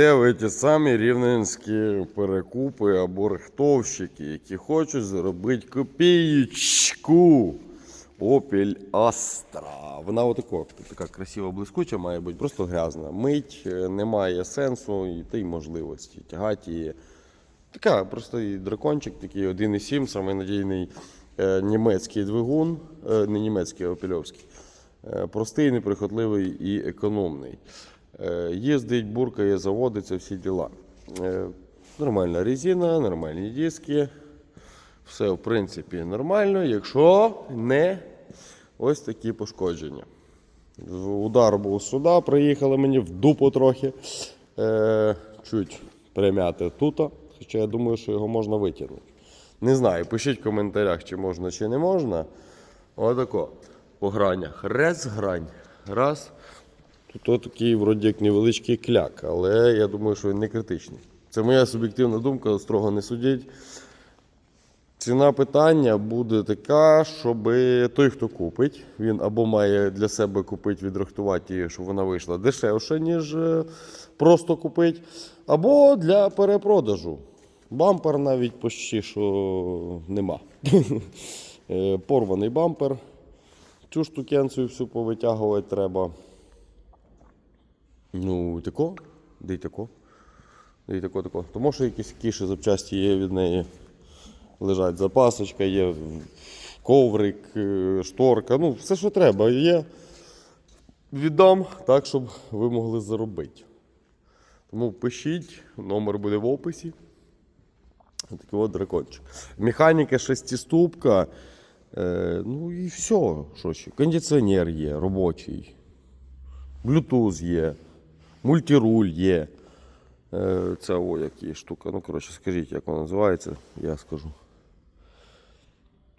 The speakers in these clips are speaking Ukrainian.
Це ви ті самі рівненські перекупи або рихтовщики, які хочуть заробити копієчку. Opel Astra. Вона отако, така красива блискуча, має бути просто грязна. Мить е, немає сенсу і та й можливості. Тягати її. Така, просто і дракончик, такий 1,7, самий надійний е, німецький двигун, е, не німецький, а опельовський. Е, простий, неприхотливий і економний. Е, їздить, буркає, заводиться, всі діла. Е, нормальна резина, нормальні диски. Все, в принципі, нормально, якщо не ось такі пошкодження. Удар був сюди, приїхали мені в дупу трохи. Е, чуть примяти тут, хоча я думаю, що його можна витягнути. Не знаю, пишіть в коментарях, чи можна, чи не можна. Отако. По гранях. Рез грань. Раз. Тут такий вроді як невеличкий кляк, але я думаю, що він не критичний. Це моя суб'єктивна думка, строго не судіть. Ціна питання буде така, щоб той, хто купить, він або має для себе купити, відрахтувати її, щоб вона вийшла дешевше, ніж е, просто купити, або для перепродажу. Бампер навіть почти що нема. Е, Порваний бампер. Цю штукенцію всю повитягувати треба. Ну, тако, де й тако. Де й тако, тако. Тому що якісь кіші запчасті є від неї лежать запасочка, є коврик, е, шторка, ну все, що треба, є. Віддам так, щоб ви могли заробити. Тому пишіть, номер буде в описі. Такий от дракончик. Механіка шестиступка. Е, ну і все. Що ще? Кондиціонер є, робочий. Bluetooth є, мультируль є. Е, Це о, які штука. Ну, коротше, скажіть, як вона називається, я скажу.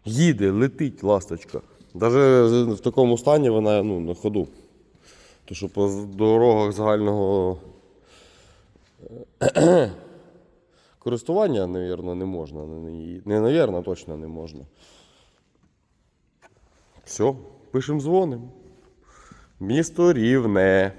Їде, летить ласточка. Навіть в такому стані вона ну, на ходу. То що по дорогах загального е, користування, навірно, не можна. Не, навірно, точно не можна. Все, пишемо дзвоним. Місто Рівне.